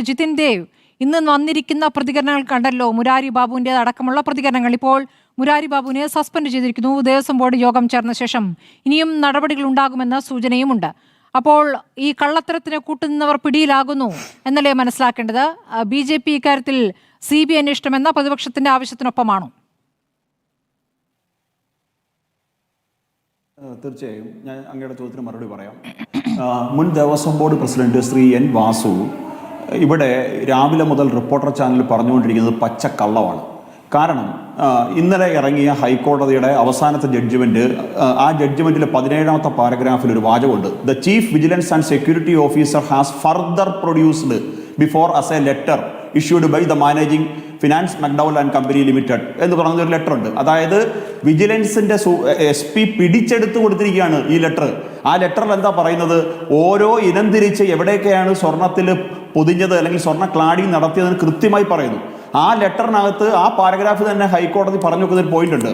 ജിതിൻ ദേവ് ഇന്ന് വന്നിരിക്കുന്ന പ്രതികരണങ്ങൾ കണ്ടല്ലോ. മുരാരി ബാബുവിന്റെ അടക്കമുള്ള പ്രതികരണങ്ങൾ ഇപ്പോൾ മുരാരി ബാബുവിനെ സസ്പെൻഡ് ചെയ്തിരിക്കുന്നു. ദേവസ്വം ബോർഡ് യോഗം ചേർന്ന ശേഷം ഇനിയും നടപടികൾ ഉണ്ടാകുമെന്ന സൂചനയുമുണ്ട്. അപ്പോൾ ഈ കള്ളത്തരത്തിന് കൂട്ടുന്നവർ പിടിയിലാകുന്നു എന്നല്ലേ മനസ്സിലാക്കേണ്ടത്? ബി ജെ പി ഇക്കാര്യത്തിൽ സി ബി അന്വേഷണം എന്ന പ്രതിപക്ഷത്തിന്റെ ആവശ്യത്തിനൊപ്പമാണോ? തീർച്ചയായും. ഞാൻ അങ്ങയുടെ ചോദ്യത്തിന് മറുപടി പറയാം. മുൻ Devaswom board president Shri N Vasu ഇവിടെ രാവിലെ മുതൽ റിപ്പോർട്ടർ ചാനൽ പറഞ്ഞുകൊണ്ടിരിക്കുന്നത് പച്ചക്കള്ളമാണ് കാരണം ഇന്നലെ ഇറങ്ങിയ ഹൈക്കോടതിയുടെ അവസാനത്തെ ജഡ്ജ്മെന്റ് ആ ജഡ്ജ്മെന്റിലെ പതിനേഴാമത്തെ പാരഗ്രാഫിൽ ഒരു വാചകമുണ്ട്. The chief vigilance and security officer has further produced before us a letter issued by the managing finance McDowell and company limited എന്ന് പറഞ്ഞൊരു ലെറ്റർ ഉണ്ട്. അതായത് വിജിലൻസിന്റെ എസ് പി പിടിച്ചെടുത്ത് കൊടുത്തിരിക്കുകയാണ് ഈ ലെറ്റർ ആ ലെറ്ററിൽ എന്താ പറയുന്നത് ഓരോ ഇനം തിരിച്ച് എവിടെയൊക്കെയാണ് സ്വർണത്തിൽ പൊതിഞ്ഞത് അല്ലെങ്കിൽ സ്വർണ ക്ലാഡിങ് നടത്തിയതെന്ന് കൃത്യമായി പറയുന്നു ആ ലെറ്ററിനകത്ത് ആ പാരഗ്രാഫ് തന്നെ ഹൈക്കോടതി പറഞ്ഞു വെക്കുന്ന ഒരു പോയിന്റ് ഉണ്ട്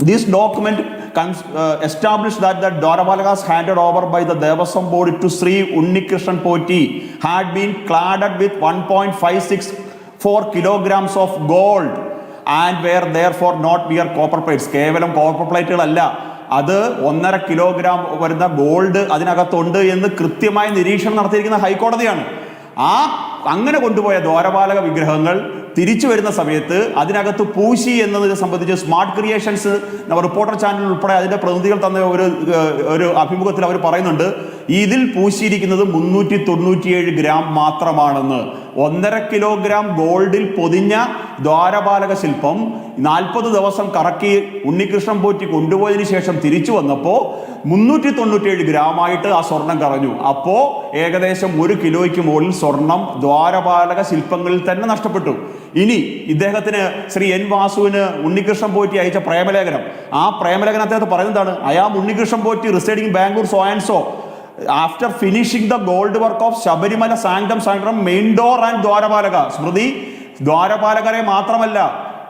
This document cons- uh, established that the Dwarapalakas handed over by the Devaswam board to Sri Unnikrishnan Poti had been cladded with 1.564 kilograms of gold and were therefore not mere copper plates. കേവലം copper പ്ലേറ്റുകളല്ല അത് ഒന്നര kilogram വരുന്ന gold അതിനകത്തുണ്ട് എന്ന് കൃത്യമായ നിരീക്ഷണം നടത്തിയിരിക്കുന്ന ഹൈക്കോടതിയാണ്. ആ അങ്ങനെ കൊണ്ടുപോയ ദ്വാരപാലക വിഗ്രഹങ്ങൾ തിരിച്ചു വരുന്ന സമയത്ത് അതിനകത്ത് പൂശി എന്നതിനെ സംബന്ധിച്ച് സ്മാർട്ട് ക്രിയേഷൻസ് റിപ്പോർട്ടർ ചാനൽ ഉൾപ്പെടെ അതിന്റെ പ്രതിനിധികൾ തന്ന ഒരു ഒരു അഭിമുഖത്തിൽ അവർ പറയുന്നുണ്ട് ഇതിൽ പൂശിയിരിക്കുന്നത് മുന്നൂറ്റി തൊണ്ണൂറ്റിയേഴ് ഗ്രാം മാത്രമാണെന്ന്. ഒന്നര കിലോഗ്രാം ഗോൾഡിൽ പൊതിഞ്ഞ ദ്വാരപാലക ശില്പം നാൽപ്പത് ദിവസം കറക്കി ഉണ്ണികൃഷ്ണൻ പോറ്റി കൊണ്ടുപോയതിനു ശേഷം തിരിച്ചു വന്നപ്പോൾ മുന്നൂറ്റി തൊണ്ണൂറ്റിയേഴ് ഗ്രാമായിട്ട് ആ സ്വർണം കറഞ്ഞു. അപ്പോൾ ഏകദേശം ഒരു കിലോയ്ക്ക് മുകളിൽ സ്വർണം ദ്വാരപാലക ശില്പങ്ങളിൽ തന്നെ നഷ്ടപ്പെട്ടു. ഇനി ഇദ്ദേഹത്തിന് ശ്രീ എൻ വാസുവിന് ഉണ്ണികൃഷ്ണൻ പോറ്റി അയച്ച പ്രേമലേഖനം. ആ പ്രേമലേഖനത്തെ പറയുന്നതാണ് I'm Unnikrishnan Potti residing Bangalore so and so after finishing the gold work of Sabarimala sanctum sanctum main door and dwarapalaka. സ്മൃതി ദ്വാരപാലകരെ മാത്രമല്ല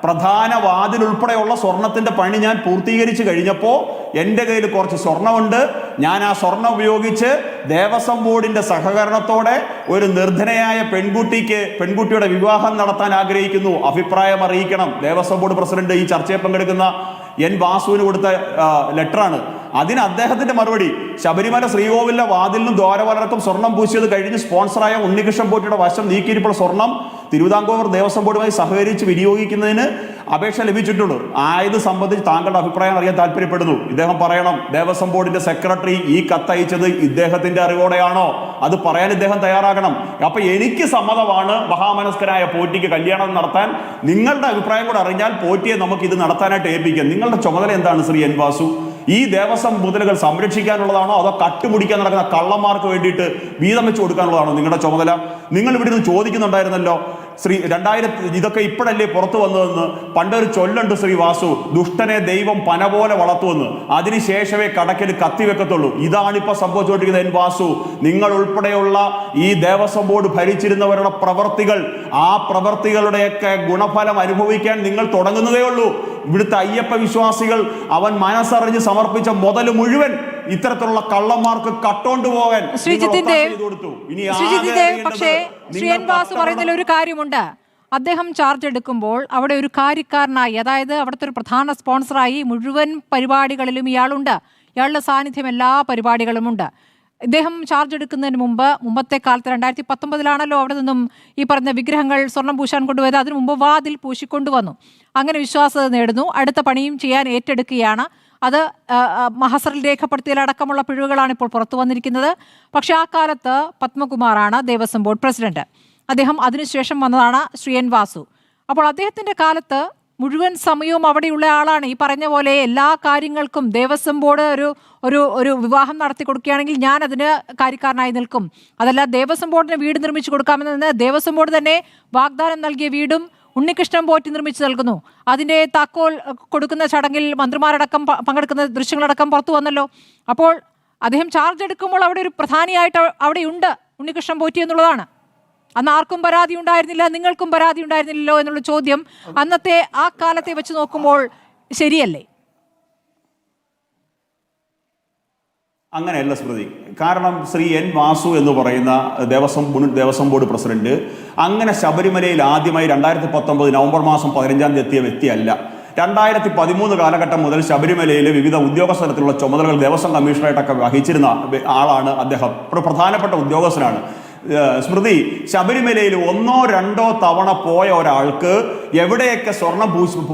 പ്രധാന വാതിലുൾപ്പെടെയുള്ള സ്വർണത്തിന്റെ പണി ഞാൻ പൂർത്തീകരിച്ചു കഴിഞ്ഞപ്പോൾ എന്റെ കയ്യിൽ കുറച്ച് സ്വർണമുണ്ട്. ഞാൻ ആ സ്വർണം ഉപയോഗിച്ച് ദേവസ്വം ബോർഡിന്റെ സഹകരണത്തോടെ ഒരു നിർധനയായ പെൺകുട്ടിക്ക് പെൺകുട്ടിയുടെ വിവാഹം നടത്താൻ ആഗ്രഹിക്കുന്നു. അഭിപ്രായം അറിയിക്കണം. ദേവസ്വം ബോർഡ് പ്രസിഡന്റ് ഈ ചർച്ചയിൽ പങ്കെടുക്കുന്ന എൻ വാസുവിന് കൊടുത്ത ലെറ്ററാണ്. അതിന് അദ്ദേഹത്തിന്റെ മറുപടി ശബരിമല ശ്രീകോവിലെ വാതിലിനും ദ്വാരപാലർക്കും സ്വർണം പൂശിയത് കഴിഞ്ഞ് സ്പോൺസറായ ഉണ്ണികൃഷ്ണൻ പോറ്റിയുടെ വശം നീക്കിയിരിപ്പോൾ സ്വർണം തിരുവിതാംകൂർ ദേവസ്വം ബോർഡുമായി സഹകരിച്ച് വിനിയോഗിക്കുന്നതിന് അപേക്ഷ ലഭിച്ചിട്ടുണ്ട്. ആയത് സംബന്ധിച്ച് താങ്കളുടെ അഭിപ്രായം അറിയാൻ താല്പര്യപ്പെടുന്നു. ഇദ്ദേഹം പറയണം ദേവസ്വം ബോർഡിന്റെ സെക്രട്ടറി ഈ കത്തയച്ചത് ഇദ്ദേഹത്തിന്റെ അറിവോടെയാണോ? അത് പറയാൻ ഇദ്ദേഹം തയ്യാറാകണം. അപ്പൊ എനിക്ക് സമ്മതമാണ് മഹാമനസ്കരായ പോറ്റിക്ക് കല്യാണം നടത്താൻ. നിങ്ങളുടെ അഭിപ്രായം കൂടെ അറിഞ്ഞാൽ പോറ്റിയെ നമുക്ക് ഇത് നടത്താനായിട്ട് ഏൽപ്പിക്കാം. നിങ്ങളുടെ ചുമതല എന്താണ് ശ്രീ എൻ വാസു? ഈ ദേവസ്വം മുതലുകൾ സംരക്ഷിക്കാനുള്ളതാണോ? അതോ കട്ടുമുടിക്കാൻ നടക്കുന്ന കള്ളന്മാർക്ക് വേണ്ടിയിട്ട് വീതം വെച്ച് കൊടുക്കാനുള്ളതാണോ നിങ്ങളുടെ ചുമതല? നിങ്ങൾ ഇവിടെ നിന്ന് ചോദിക്കുന്നുണ്ടായിരുന്നല്ലോ. ശ്രീ രണ്ടായിരത്തി ഇതൊക്കെ ഇപ്പോഴല്ലേ പുറത്തു വന്നതെന്ന് പണ്ടൊരു ചൊല്ലുണ്ട് ശ്രീ വാസു ദുഷ്ടനെ ദൈവം പന പോലെ വളർത്തുമെന്ന്. അതിനുശേഷമേ കടക്കിൽ കത്തിവെക്കത്തുള്ളൂ ഇതാണിപ്പോൾ സംഭവിച്ചുകൊണ്ടിരിക്കുന്നത് എൻ വാസു. നിങ്ങൾ ഉൾപ്പെടെയുള്ള ഈ ദേവസ്വം ബോർഡ് ഭരിച്ചിരുന്നവരുടെ പ്രവർത്തികൾ ആ പ്രവർത്തികളുടെയൊക്കെ ഗുണഫലം അനുഭവിക്കാൻ നിങ്ങൾ തുടങ്ങുന്നതേ ഉള്ളൂ ഇവിടുത്തെ അയ്യപ്പ വിശ്വാസികൾ അവൻ മനസ്സറിഞ്ഞ് സമർപ്പിച്ച മുതൽ മുഴുവൻ ഇത്തരത്തിലുള്ള കള്ളന്മാർക്ക് കട്ടോണ്ട് പോകാൻ ശ്രീജിത്തിന്റെ ശ്രീജിത്തിന്റെ പക്ഷേ ശ്രീ എൻ വാസു പറയുന്നതിൽ ഒരു കാര്യമുണ്ട്. അദ്ദേഹം ചാർജ് എടുക്കുമ്പോൾ അവിടെ ഒരു കാര്യക്കാരനായി അതായത് അവിടുത്തെ ഒരു പ്രധാന സ്പോൺസറായി മുഴുവൻ പരിപാടികളിലും ഇയാളുണ്ട്. ഇയാളുടെ സാന്നിധ്യം എല്ലാ പരിപാടികളുമുണ്ട്. ഇദ്ദേഹം ചാർജ് എടുക്കുന്നതിന് മുമ്പ് മുമ്പത്തെ കാലത്ത് രണ്ടായിരത്തി പത്തൊമ്പതിലാണല്ലോ അവിടെ നിന്നും ഈ പറഞ്ഞ വിഗ്രഹങ്ങൾ സ്വർണം പൂശാൻ കൊണ്ടുപോയത്. അതിനു മുമ്പ് വാതിൽ പൂശിക്കൊണ്ടുവന്നു. അങ്ങനെ വിശ്വാസത നേടുന്നു. അടുത്ത പണിയും ചെയ്യാൻ ഏറ്റെടുക്കുകയാണ്. അത് മഹസറിൽ രേഖപ്പെടുത്തിയതിലടക്കമുള്ള പിഴവുകളാണ് ഇപ്പോൾ പുറത്തു വന്നിരിക്കുന്നത്. പക്ഷേ ആ കാലത്ത് പത്മകുമാറാണ് ദേവസ്വം ബോർഡ് പ്രസിഡന്റ്. അദ്ദേഹം അതിനുശേഷം വന്നതാണ് ശ്രീ എൻ വാസു. അപ്പോൾ അദ്ദേഹത്തിന്റെ കാലത്ത് മുഴുവൻ സമയവും അവിടെയുള്ള ആളാണ്. ഈ പറഞ്ഞ പോലെ എല്ലാ കാര്യങ്ങൾക്കും ദേവസ്വം ബോർഡ് ഒരു ഒരു ഒരു വിവാഹം നടത്തി കൊടുക്കുകയാണെങ്കിൽ ഞാൻ അതിന് കാര്യക്കാരനായി നിൽക്കും. അതല്ല ദേവസ്വം ബോർഡിന് വീട് നിർമ്മിച്ചു കൊടുക്കാമെന്ന് ദേവസ്വം ബോർഡ് തന്നെ വാഗ്ദാനം നൽകിയ വീടും ഉണ്ണികൃഷ്ണൻ പോറ്റി നിർമ്മിച്ചു നൽകുന്നു. അതിന്റെ താക്കോൽ കൊടുക്കുന്ന ചടങ്ങിൽ മന്ത്രിമാരടക്കം പങ്കെടുക്കുന്ന ദൃശ്യങ്ങളടക്കം പുറത്തു വന്നല്ലോ. അപ്പോൾ അദ്ദേഹം ചാർജ് എടുക്കുമ്പോൾ അവിടെ ഒരു പ്രധാനിയായിട്ട് അവ- അവിടെയുണ്ട് ഉണ്ണികൃഷ്ണൻ പോറ്റി എന്നുള്ളതാണ്. അന്ന് ആർക്കും പരാതി ഉണ്ടായിരുന്നില്ല നിങ്ങൾക്കും പരാതി ഉണ്ടായിരുന്നില്ലല്ലോ എന്നുള്ള ചോദ്യം അന്നത്തെ ആ കാലത്തെ വെച്ച് നോക്കുമ്പോൾ ശരിയല്ലേ? അങ്ങനെയല്ല സ്മൃതി കാരണം ശ്രീ എൻ വാസു എന്ന് പറയുന്ന ദേവസ്വം മുൻ ദേവസ്വം ബോർഡ് പ്രസിഡന്റ് അങ്ങനെ ശബരിമലയിൽ ആദ്യമായി രണ്ടായിരത്തി പത്തൊമ്പത് നവംബർ മാസം പതിനഞ്ചാം തീയതി എത്തിയ വ്യക്തിയല്ല. രണ്ടായിരത്തി പതിമൂന്ന് കാലഘട്ടം മുതൽ ശബരിമലയിലെ വിവിധ ഉദ്യോഗസ്ഥലത്തിലുള്ള ചുമതലകൾ ദേവസ്വം കമ്മീഷണറായിട്ടൊക്കെ വഹിച്ചിരുന്ന ആളാണ് അദ്ദേഹം. പ്രധാനപ്പെട്ട ഉദ്യോഗസ്ഥനാണ്. സ്മൃതി ശബരിമലയിൽ ഒന്നോ രണ്ടോ തവണ പോയ ഒരാൾക്ക് എവിടെയൊക്കെ സ്വർണം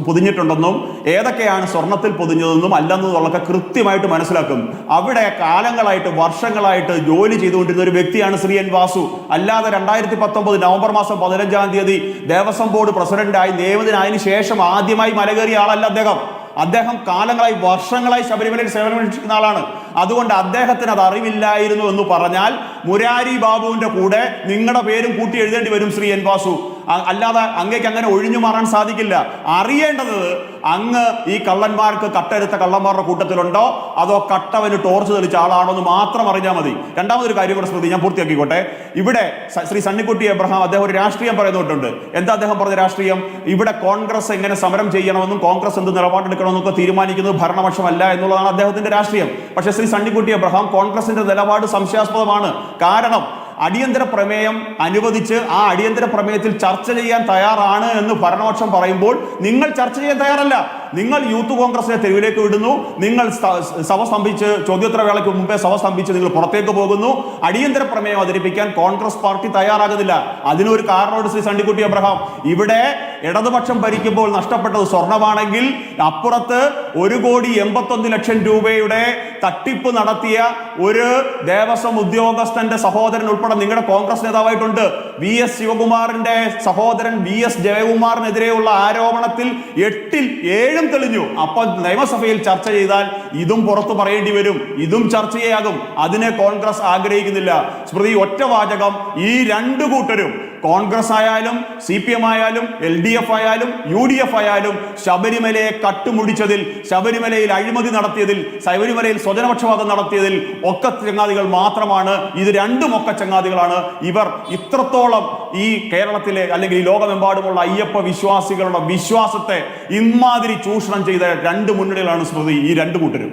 പൊതിഞ്ഞിട്ടുണ്ടെന്നും ഏതൊക്കെയാണ് സ്വർണത്തിൽ പൊതിഞ്ഞതെന്നും അല്ലെന്നതൊക്കെ കൃത്യമായിട്ട് മനസ്സിലാക്കും. അവിടെ കാലങ്ങളായിട്ട് വർഷങ്ങളായിട്ട് ജോലി ചെയ്തുകൊണ്ടിരുന്ന ഒരു വ്യക്തിയാണ് ശ്രീ എൻ വാസു. അല്ലാതെ രണ്ടായിരത്തി പത്തൊമ്പത് നവംബർ മാസം പതിനഞ്ചാം തീയതി ദേവസ്വം ബോർഡ് പ്രസിഡന്റായി നിയമിതനായതിനു ശേഷം ആദ്യമായി മലകേറിയ ആളല്ല അദ്ദേഹം. അദ്ദേഹം കാലങ്ങളായി വർഷങ്ങളായി ശബരിമലയിൽ സേവനമനുഷ്ഠിക്കുന്ന ആളാണ്. അതുകൊണ്ട് അദ്ദേഹത്തിന് അത് അറിവില്ലായിരുന്നു എന്ന് പറഞ്ഞാൽ മുരാരി ബാബുവിന്റെ കൂടെ നിങ്ങളുടെ പേരും കൂട്ടി എഴുതേണ്ടി വരും ശ്രീ എൻ വാസു. അല്ലാതെ അങ്ങേക്ക് അങ്ങനെ ഒഴിഞ്ഞു മാറാൻ സാധിക്കില്ല. അറിയേണ്ടത് അങ്ങ് ഈ കള്ളന്മാർക്ക് കട്ടെടുത്ത കള്ളന്മാരുടെ കൂട്ടത്തിലുണ്ടോ? അതോ കട്ടവന് ടോർച്ച് തെളിച്ച ആളാണോ എന്ന് മാത്രം അറിഞ്ഞാൽ മതി. രണ്ടാമതൊരു കാര്യം കൂടെ സ്മൃതി ഞാൻ പൂർത്തിയാക്കിക്കോട്ടെ. ഇവിടെ ശ്രീ സണ്ണിക്കുട്ടി എബ്രഹാം അദ്ദേഹം ഒരു രാഷ്ട്രീയം പറയുന്നുണ്ട് എന്താ അദ്ദേഹം പറഞ്ഞ രാഷ്ട്രീയം? ഇവിടെ കോൺഗ്രസ് എങ്ങനെ സമരം ചെയ്യണമെന്നും കോൺഗ്രസ് എന്ത് നിലപാടെടുക്കണമെന്നൊക്കെ തീരുമാനിക്കുന്നത് ഭരണപക്ഷമല്ല എന്നുള്ളതാണ് അദ്ദേഹത്തിന്റെ രാഷ്ട്രീയം. പക്ഷേ ശ്രീ സണ്ണിക്കുട്ടി എബ്രഹാം കോൺഗ്രസിന്റെ നിലപാട് സംശയാസ്പദമാണ്. കാരണം അടിയന്തര പ്രമേയം അനുവദിച്ച് ആ അടിയന്തര പ്രമേയത്തിൽ ചർച്ച ചെയ്യാൻ തയ്യാറാണ് എന്ന് ഭരണപക്ഷം പറയുമ്പോൾ നിങ്ങൾ ചർച്ച ചെയ്യാൻ തയ്യാറല്ല. നിങ്ങൾ യൂത്ത് കോൺഗ്രസിനെ തെരുവിലേക്ക് വിടുന്നു. നിങ്ങൾ സഭ സ്തംഭിച്ച് ചോദ്യോത്തര വേളയ്ക്ക് മുമ്പേ സഭ സ്തംഭിച്ച് നിങ്ങൾ പുറത്തേക്ക് പോകുന്നു. അടിയന്തര പ്രമേയം അവതരിപ്പിക്കാൻ കോൺഗ്രസ് പാർട്ടി തയ്യാറാകുന്നില്ല. അതിനൊരു കാരണമുണ്ട് ശ്രീ സണ്ടിക്കുട്ടി അബ്രഹാം. ഇവിടെ ഇടതുപക്ഷം ഭരിക്കുമ്പോൾ നഷ്ടപ്പെട്ടത് സ്വർണമാണെങ്കിൽ അപ്പുറത്ത് ഒരു കോടി എൺപത്തൊന്ന് ലക്ഷം രൂപയുടെ തട്ടിപ്പ് നടത്തിയ ഒരു ദേവസ്വം ഉദ്യോഗസ്ഥന്റെ സഹോദരൻ ഉൾപ്പെടെ നിങ്ങളുടെ കോൺഗ്രസ് നേതാവായിട്ടുണ്ട്. വി എസ് ശിവകുമാറിന്റെ സഹോദരൻ വി എസ് ജയകുമാറിനെതിരെയുള്ള ആരോപണത്തിൽ എട്ടിൽ ഏഴും തെളിഞ്ഞു. അപ്പോൾ നിയമസഭയിൽ ചർച്ച ചെയ്താൽ ഇതും പുറത്തു പറയേണ്ടി വരും. ഇതും ചർച്ചയാകും. അതിനെ കോൺഗ്രസ് ആഗ്രഹിക്കുന്നില്ല. സ്മൃതി ഒറ്റ വാചകം ഈ രണ്ടു കൂട്ടരും കോൺഗ്രസ് ആയാലും സി പി എം ആയാലും എൽ ഡി എഫ് ആയാലും യു ഡി എഫ് ആയാലും ശബരിമലയെ കട്ടുമുടിച്ചതിൽ ശബരിമലയിൽ അഴിമതി നടത്തിയതിൽ ശബരിമലയിൽ സ്വജനപക്ഷപാതം നടത്തിയതിൽ ഒക്കെ ചങ്ങാതികൾ മാത്രമാണ്. ഇത് രണ്ടും ഒക്കെ ചങ്ങാതികളാണ്. ഇവർ ഇത്രത്തോളം ഈ കേരളത്തിലെ അല്ലെങ്കിൽ ഈ ലോകമെമ്പാടുമുള്ള അയ്യപ്പ വിശ്വാസികളുടെ വിശ്വാസത്തെ ഇമാതിരി ചൂഷണം ചെയ്ത രണ്ട് മുന്നണികളാണ് സ്മൃതി ഈ രണ്ട് കൂട്ടരും.